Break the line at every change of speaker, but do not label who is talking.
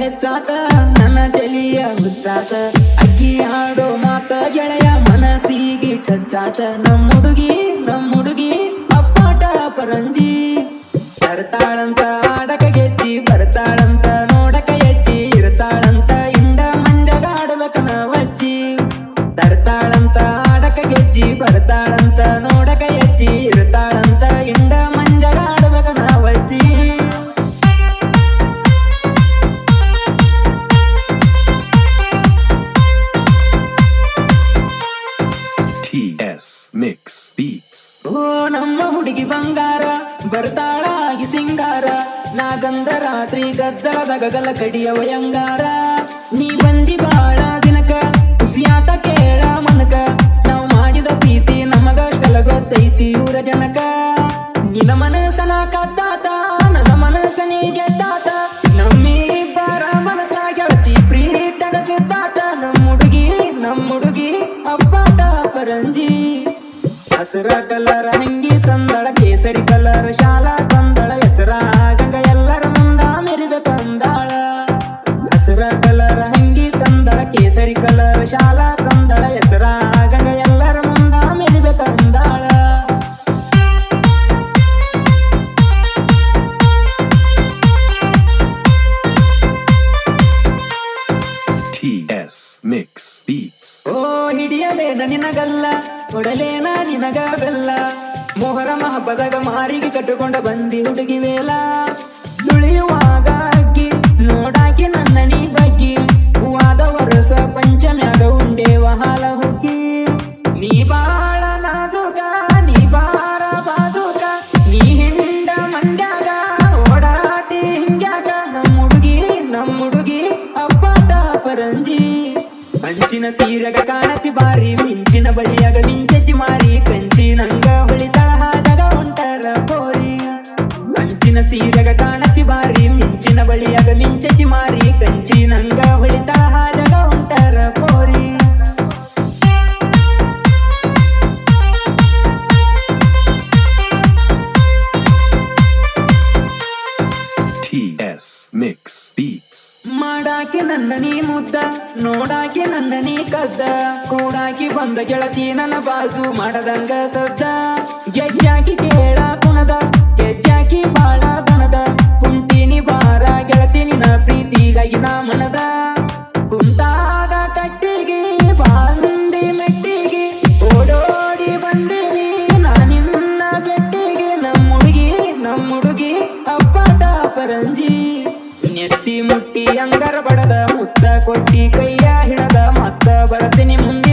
ಹೆಚ್ಚಾತ ನನ್ನ ತೆಲಿಯ ಹುಚ್ಚಾತ ಅಕ್ಕಿ ಆಡೋ ಮಾತ ಗೆಳೆಯ ಮನಸ್ಸಿಗೆ ಟಚ್ಚಾತ ನಮ್ಮ ಹುಡುಗಿ ನಮ್ಮ ಹುಡುಗಿ, ಅಪ್ಪಾಟ ಪರಂಜಿ. ಬರ್ತಾಳಂತ
Mix, Beats.
ಓ, ನಮ್ಮ ಹುಡುಗಿ ಬಂಗಾರ ಬರ್ತಾಳ ಆಗಿ ಸಿಂಗಾರ. ನಾ ಗಂಧ ರಾತ್ರಿ ಗದ್ದಲದ ಗಗಲ ಕಡಿಯ ವಯಂಗಾರ ನೀ ಬಂದಿ ಬಾಳ ದಿನಕ ಖುಷಿಯಾತ ಕೇಳ ಮನಕ. ನಾವು ಮಾಡಿದ ಪ್ರೀತಿ ನಮಗ ಗೊತ್ತೈತಿ ಊರ ಜನಕ. ನಿನ್ನ ಮನಸ್ಸನ ಕದ್ದಾತ, ನನ್ನ ಮನಸ್ಸನಿ ಗೆದ್ದಾತ. ನಮ್ಮಿಬ್ಬರ ಮನಸ್ಸ ಗೆಳತಿ ಪ್ರೀತನ ಗೆದ್ದಾತ ನಮ್ಮ ಹುಡುಗಿ ನಮ್ಮ ಹುಡುಗಿ ಅಪ್ಪಾಟ ಪರಂಜಿ ಹಸಿರ ಕಲರ್ ಹಂಗಿ ತಂದಳ ಕೇಸರಿ ಕಲರ್ ಶಾಲಾ ತಂದಳ ಹೆಸರ ಗಂಗ ಎಲ್ಲರ ಮುಂದ ಮೆರಿದ ತಂದಾಳ ಹಸಿರ ಕಲರ್ ಹಂಗಿ ತಂದಳ ಕೇಸರಿ ಕಲರ್ ಶಾಲಾ ತಂದಳ ಹೆಸರ ಗಂಗ ಎಲ್ಲರ ಮುಂದ ಮೆರಿದ ತಂದಾಳ
TS Mix Beats.
ಓ ಹಿಡಿಯಲೇನ ನಿನಗಲ್ಲ ಕೊಡಲೇನ ನಿನಗ ಬೆಲ್ಲ ಮೊಹರಮ ಹಬ್ಬದಾಗ ಮಾರಿಗೆ ಕಟ್ಟಿಕೊಂಡ ಬಂದಿ ಹುಡುಗಿ ವೇಲ. ತುಳಿಯುವಾಗ ಅಗ್ಗಿ ನೋಡಾಕಿ ನನ್ನ ನೀ ಬಗ್ಗಿ. ಹೂವಾದ ವರಸ ಪಂಚಮ್ಯಾಗ ಉಂಡೇವ ಹಾಲ ಹುಗ್ಗಿ ನೀ ಬಾಳ ನಾಜುಕ, ನೀ ಬಾರ ಬಾಜುಕ. ನೀ ಹಿಂಡ ಮಂಡ್ಯಾಗ ಓಡಾತಿ ಹಿಂಗ್ಯಾಗ. ನಮ್ಮ ಹುಡುಗಿ ನಮ್ಮ ಹುಡುಗಿ ಅಪ್ಪಾಟ ಪರಂಜಿ. ಅಂಚಿನ ಸೀರಗ ಕಾಣತಿ ಬಾರಿ ಮಿಂಚಿನ ಬಳಿಯಾಗ. ಮಿಂಚತಿ ಮಾರಿ ಕಂಚಿ ನಂಗ ಹೊಳಿತಾ ಹಾದಾಗ ಹೊಂಟರ ಕೋರಿ.
Mix Beats.
ಮಾಡಾಕಿ ನಂದನಿ ಮುದ್ದ ನೋಡಾಕಿ ನಂದನಿ ಕದ್ದ. ಕೂಡಾಕಿ ಬಂದ ಗೆಳತಿ ನನ್ನ ಬಾಜು ಮಾಡದಂಗ ಸದ್ದ. ಗೆಜ್ಜಾಕಿ ಕೇಳ ಕುಣದ ಗೆಜ್ಜಾಕಿ ಬಾಳ ಪ್ರೀತಿಗಾಗಿ ನಾ ಮನದ ಕುಂತಾದ ಕಟ್ಟಿಗೆ ಬಾಂದಿ ಮೆಟ್ಟಿಗೆ, ಓಡೋಡಿ ಬಂದಿನಿ ನಾ ನಿನ್ನ ಬೆಟ್ಟಿಗೆ ನಮ್ಮ ಹುಡುಗಿ ನಮ್ಮ ಹುಡುಗಿ ಅಪ್ಪಟ ಪರಂಜಿ. ನೆತ್ತಿ ಮುಟ್ಟಿ ಅಂಗರ ಬಡದ ಮುತ್ತ ಕೊಟ್ಟಿ ಕೈಯ ಹಿಡದ ಮತ್ತ ಬರ್ತೀನಿ ಮುಂದಿನ